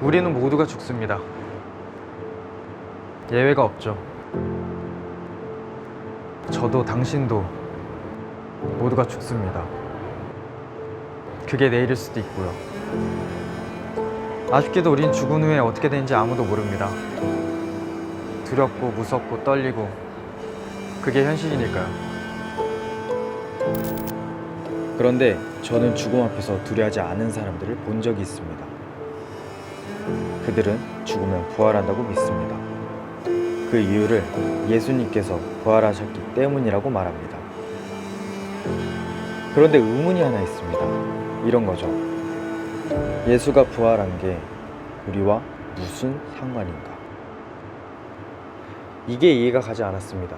우리는 모두가 죽습니다. 예외가 없죠. 저도 당신도 모두가 죽습니다. 그게 내일일 수도 있고요. 아쉽게도 우린 죽은 후에 어떻게 되는지 아무도 모릅니다. 두렵고 무섭고 떨리고 그게 현실이니까요. 그런데 저는 죽음 앞에서 두려워하지 않은 사람들을 본 적이 있습니다. 그들은 죽으면 부활한다고 믿습니다. 그 이유를 예수님께서 부활하셨기 때문이라고 말합니다. 그런데 의문이 하나 있습니다. 이런 거죠. 예수가 부활한 게 우리와 무슨 상관인가? 이게 이해가 가지 않았습니다.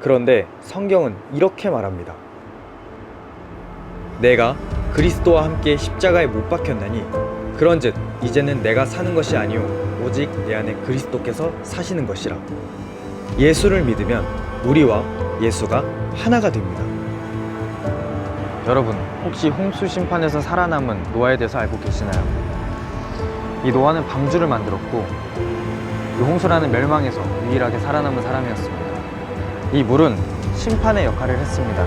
그런데 성경은 이렇게 말합니다. 내가 그리스도와 함께 십자가에 못 박혔나니 그런즉 이제는 내가 사는 것이 아니요 오직 내 안에 그리스도께서 사시는 것이라 예수를 믿으면 우리와 예수가 하나가 됩니다. 여러분, 혹시 홍수 심판에서 살아남은 노아에 대해서 알고 계시나요? 이 노아는 방주를 만들었고 이 홍수라는 멸망에서 유일하게 살아남은 사람이었습니다. 이 물은 심판의 역할을 했습니다.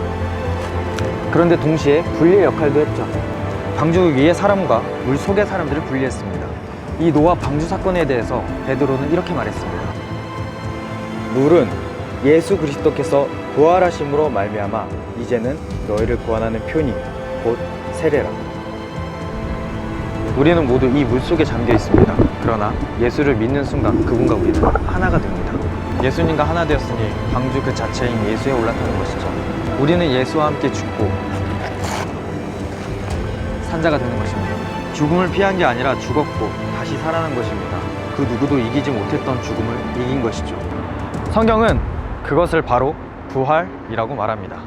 그런데 동시에 분리의 역할도 했죠. 방주 위의 사람과 물 속의 사람들을 분리했습니다. 이 노아 방주 사건에 대해서 베드로는 이렇게 말했습니다. 물은 예수 그리스도께서 부활하심으로 말미암아 이제는 너희를 구원하는 표니 곧 세례라. 우리는 모두 이 물 속에 잠겨 있습니다. 그러나 예수를 믿는 순간 그분과 우리는 하나가 됩니다. 예수님과 하나 되었으니 방주 그 자체인 예수에 올라타는 것이죠. 우리는 예수와 함께 죽고 산자가 되는 것입니다. 죽음을 피한 게 아니라 죽었고 다시 살아난 것입니다. 그 누구도 이기지 못했던 죽음을 이긴 것이죠. 성경은 그것을 바로 부활이라고 말합니다.